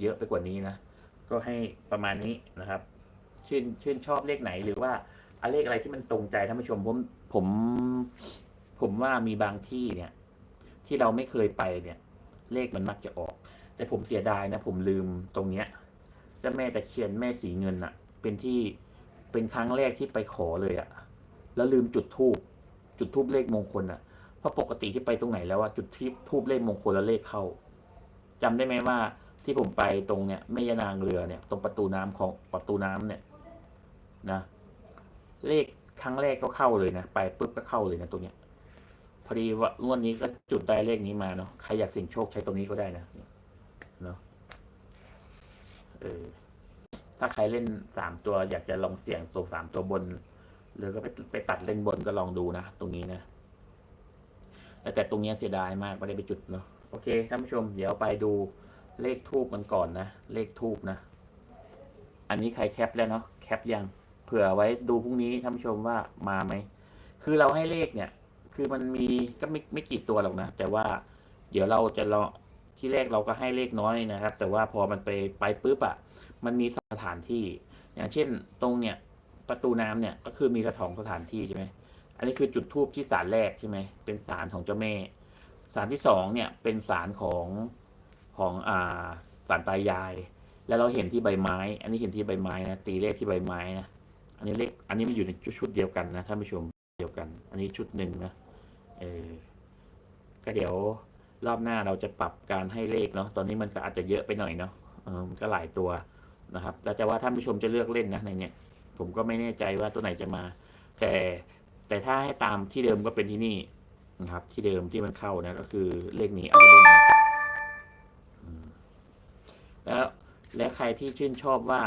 เยอะไปกว่านี้นะ ก็ให้ประมาณนี้นะครับ ชื่นชื่นชอบเลขไหนหรือว่าเอาเลขอะไรที่มันตรงใจท่านผู้ชมผมผมผมว่ามีบางที่เนี่ย ที่เราไม่เคยไปเนี่ย เลขมันมักจะออก แต่ผมเสียดายนะ ผมลืมตรงเนี้ยเจ้าแม่ตะเคียนแม่สีเงินอะเป็นที่เป็นครั้งแรกที่ไปขอเลยอะแล้วลืมจุดทูบจุดทูบเลขมงคลอะเพราะปกติที่ไปตรงไหนแล้วว่าจุดที่ทูบเลขมงคลแล้วเลขเข้าจำได้ไหมว่า ที่ผมไปตรงเนี่ยแม่ยานางเรือเนี่ย ตรงประตูน้ำของประตูน้ำเนี่ยนะ เลขครั้งแรกก็เข้าเลยนะ ไปปุ๊บก็เข้าเลยนะตรงเนี้ยพอดีว่างวดนี้ก็จุดได้เลขนี้มาเนาะใครอยากเสี่ยงโชคใช้ตรงนี้ก็ได้นะเนาะเออถ้าใครเล่นสามตัวอยากจะลองเสี่ยงโซสามตัวบน หรือก็ไปไปตัดเล่นบนก็ลองดูนะตรงนี้นะแต่แต่ตรงเนี้ยเสียดายมากไม่ได้ไปจุดเนาะโอเคท่านผู้ชมเดี๋ยวไปดู เลขทูบมันก่อนนะ เลขทูบนะ อันนี้ใครแคปแล้วเนาะแคปยังเผื่อไว้ดูพรุ่งนี้ท่านผู้ชมว่ามาไหม คือเราให้เลขเนี่ย คือมันมีก็ไม่ไม่กี่ตัวหรอกนะ แต่ว่าเดี๋ยวเราจะลอที่แรกเราก็ให้เลขน้อยนะครับ แต่ว่าพอมันไปไปปุ๊บอะ่ะมันมีสถานที่ อย่างเช่น ตรงเนี่ยประตูน้ำเนี่ยก็คือมีกระถองสถานที่ใช่ไหมอันนี้คือจุดทูบที่ศาลแรกใช่ไหมเป็นศาลของเจ้าแม่ศาลที่สองเนี่ยเป็นศาลของ ของอ่าศาลตายาย แล้วเราเห็นที่ใบไม้ อันนี้เห็นที่ใบไม้นะตีเลขที่ใบไม้นะอันนี้เลขอันนี้มันอยู่ในชุดเดียวกันนะท่านผู้ชมเดียวกัน อันนี้ชุดหนึ่งนะเออก็เดี๋ยวรอบหน้าเราจะปรับการให้เลขเนาะตอนนี้มันอาจจะเยอะไปหน่อยเนาะเออมันก็หลายตัวนะครับแต่ว่าท่านผู้ชมจะเลือกเล่นนะในเนี้ยผมก็ไม่แน่ใจว่าตัวไหนจะมา แต่แต่ถ้าให้ตามที่เดิมก็เป็นที่นี่นะครับ ที่เดิมที่มันเข้านะก็คือเลขนี้เอาไปเล่นนะ แล้วและใครที่ชื่นชอบว่า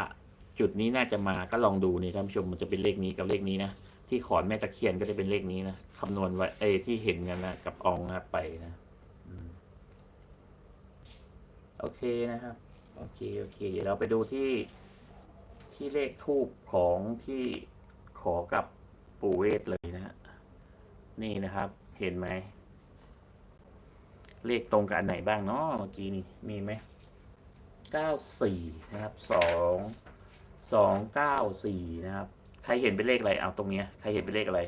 จุดนี้น่าจะมาก็ลองดูนี่ท่านผู้ชมมันจะเป็นเลขนี้กับเลขนี้นะที่ขอนแม่ตะเคียนก็จะเป็นเลขนี้นะคำนวณไว้เอที่เห็นกันนะกับอองนะไปนะโอเคนะครับโอเคโอเคเดี๋ยวเราไปดูที่ที่เลขทูบของที่ขอกับปู่เวทเลยนะนี่นะครับ เห็นไหมเลขตรงกับอันไหนบ้างเนาะเมื่อกี้นี่มีไหม เก้าสี่นะครับสองสองเก้าสี่นะครับ ใครเห็นเป็นเลขอะไรเอาตรงเนี้ยใครเห็นเป็นเลขอะไร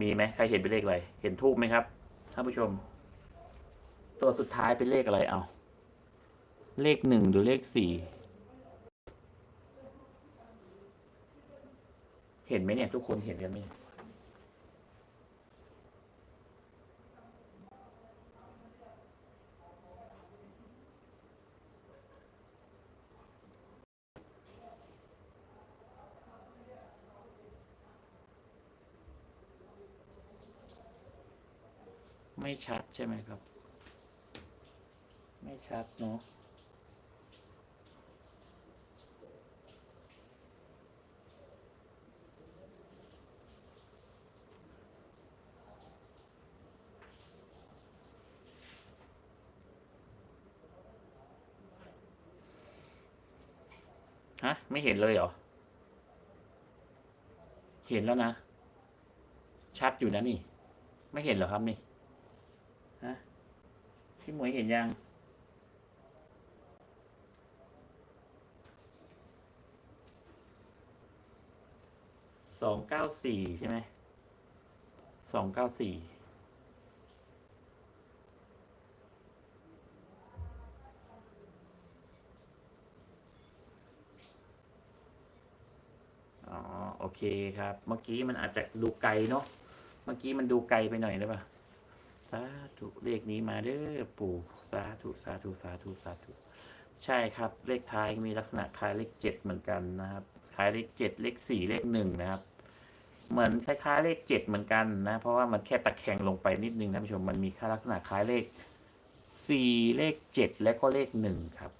มีไหมใครเห็นเป็นเลขอะไร เห็นทูบไหมครับท่านผู้ชม ตัวสุดท้ายเป็นเลขอะไรเอา เลขหนึ่งหรือเลขสี่เห็นไหมเนี่ย ทุกคนเห็นกันไหม ไม่ชัดใช่ไหมครับ ไม่ชัดเนาะฮะ ไม่เห็นเลยเหรอ เห็นแล้วนะ ชัดอยู่นะนี่ ไม่เห็นเหรอครับนี่ พี่หมวยเห็นยัง สองเก้าสี่ใช่ไหม สองเก้าสี่อ๋อโอเคครับ เมื่อกี้มันอาจจะดูไกลเนาะ เมื่อกี้มันดูไกลไปหน่อยหรือเปล่า สาธุเลขนี้มาเด้อปู่สาธุสาธุสาธุสาธุใช่ครับ เลขท้ายมีลักษณะคล้ายเลขเจ็ดเหมือนกันนะครับคล้ายเลขเจ็ดเลขสี่เลขหนึ่งนะครับ เหมือนคล้ายๆเลขเจ็ดเหมือนกันนะ เพราะว่ามันแค่ตะแคงลงไปนิดนึงนะผู้ชมมันมีค่าลักษณะคล้ายเลขสี่เลขเจ็ดและก็เลขหนึ่งครับ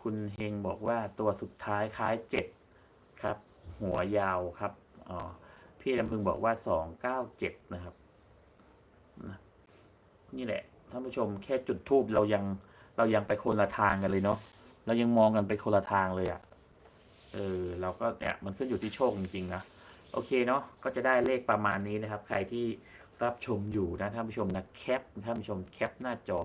คุณเฮงบอกว่าตัวสุดท้ายคล้ายเจ็ดครับ หัวยาวครับอ๋อ พี่ลำพึงบอกว่าสองเก้าเจ็ดนะครับนะนี่แหละท่านผู้ชมแค่จุดทูบเรายังเรายังไปคนละทางกันเลยเนาะเรายังมองกันไปคนละทางเลยอะ่ะเออเราก็เนี่ยมันขึ้นอยู่ที่โชคจริงๆนะโอเคเนาะก็จะได้เลขประมาณนี้นะครับ ใครที่รับชมอยู่นะท่านผู้ชมนะแคปท่านผู้ชมแคปหน้าจอ